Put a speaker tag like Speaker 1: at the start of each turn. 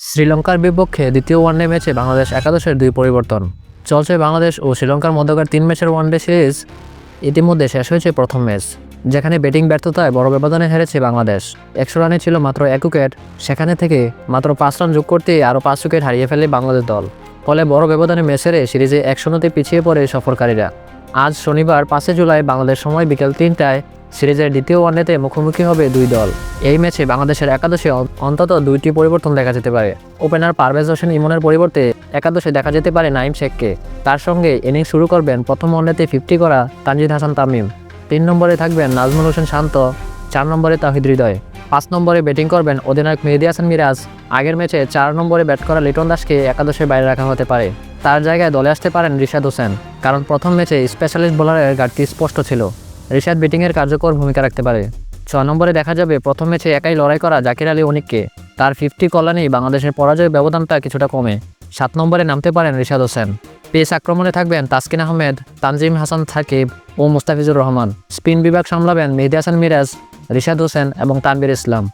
Speaker 1: শ্রীলঙ্কার বিপক্ষে দ্বিতীয় ওয়ানডে ম্যাচে বাংলাদেশ একাদশের দুই পরিবর্তন। চলছে বাংলাদেশ ও শ্রীলঙ্কার মধ্যকার তিন ম্যাচের ওয়ানডে সিরিজ ইতিমধ্যে শেষ হয়েছে প্রথম ম্যাচ যেখানে ব্যাটিং ব্যর্থতায় বড় ব্যবধানে হেরেছে বাংলাদেশ। একশো রানে ছিল মাত্র এক উইকেট, সেখানে থেকে মাত্র পাঁচ রান যোগ করতে আরও পাঁচ উইকেট হারিয়ে ফেলে বাংলাদেশ দল। ফলে বড় ব্যবধানে হেরে সিরিজে এক শূন্যতে পিছিয়ে পড়ে সফরকারীরা। আজ শনিবার পাঁচই জুলাই বাংলাদেশ সময় বিকেল তিনটায় সিরিজের দ্বিতীয় ওয়ানডেতে মুখোমুখি হবে দুই দল। এই ম্যাচে বাংলাদেশের একাদশে অন্তত দুইটি পরিবর্তন দেখা যেতে পারে। ওপেনার পারভেজ হোসেন ইমনের পরিবর্তে একাদশে দেখা যেতে পারে নাইম শেখকে। তার সঙ্গে ইনিংস শুরু করবেন প্রথম ওয়ানডেতে ফিফটি করা তানজিদ হাসান তামিম। তিন নম্বরে থাকবেন নাজমুল হোসেন শান্ত। চার নম্বরে তাহিদ হৃদয়। পাঁচ নম্বরে ব্যাটিং করবেন অধিনায়ক মেহেদি হাসান মিরাজ। আগের ম্যাচে চার নম্বরে ব্যাট করা লিটন দাসকে একাদশের বাইরে রাখা হতে পারে। তার জায়গায় দলে আসতে পারেন রিশাদ হোসেন। কারণ প্রথম ম্যাচে স্পেশালিস্ট বোলারের ঘাটতি স্পষ্ট ছিল। রিশাদ ব্যাটিংয়ের কার্যকর ভূমিকা রাখতে পারে। ছ নম্বরে দেখা যাবে, প্রথম ম্যাচে একাই লড়াই করা জাকির আলী অনিককে। তার ফিফটি কল্যাণেই বাংলাদেশের পরাজয় ব্যবধানটা কিছুটা কমে। সাত নম্বরে নামতে পারেন রিশাদ হোসেন। পেস আক্রমণে থাকবেন তাসকিন আহমেদ, তানজিম হাসান সাকিব ও মুস্তাফিজুর রহমান। স্পিন বিভাগ সামলাবেন মেহদি হাসান মিরাজ, রিশাদ হোসেন এবং তানবির ইসলাম।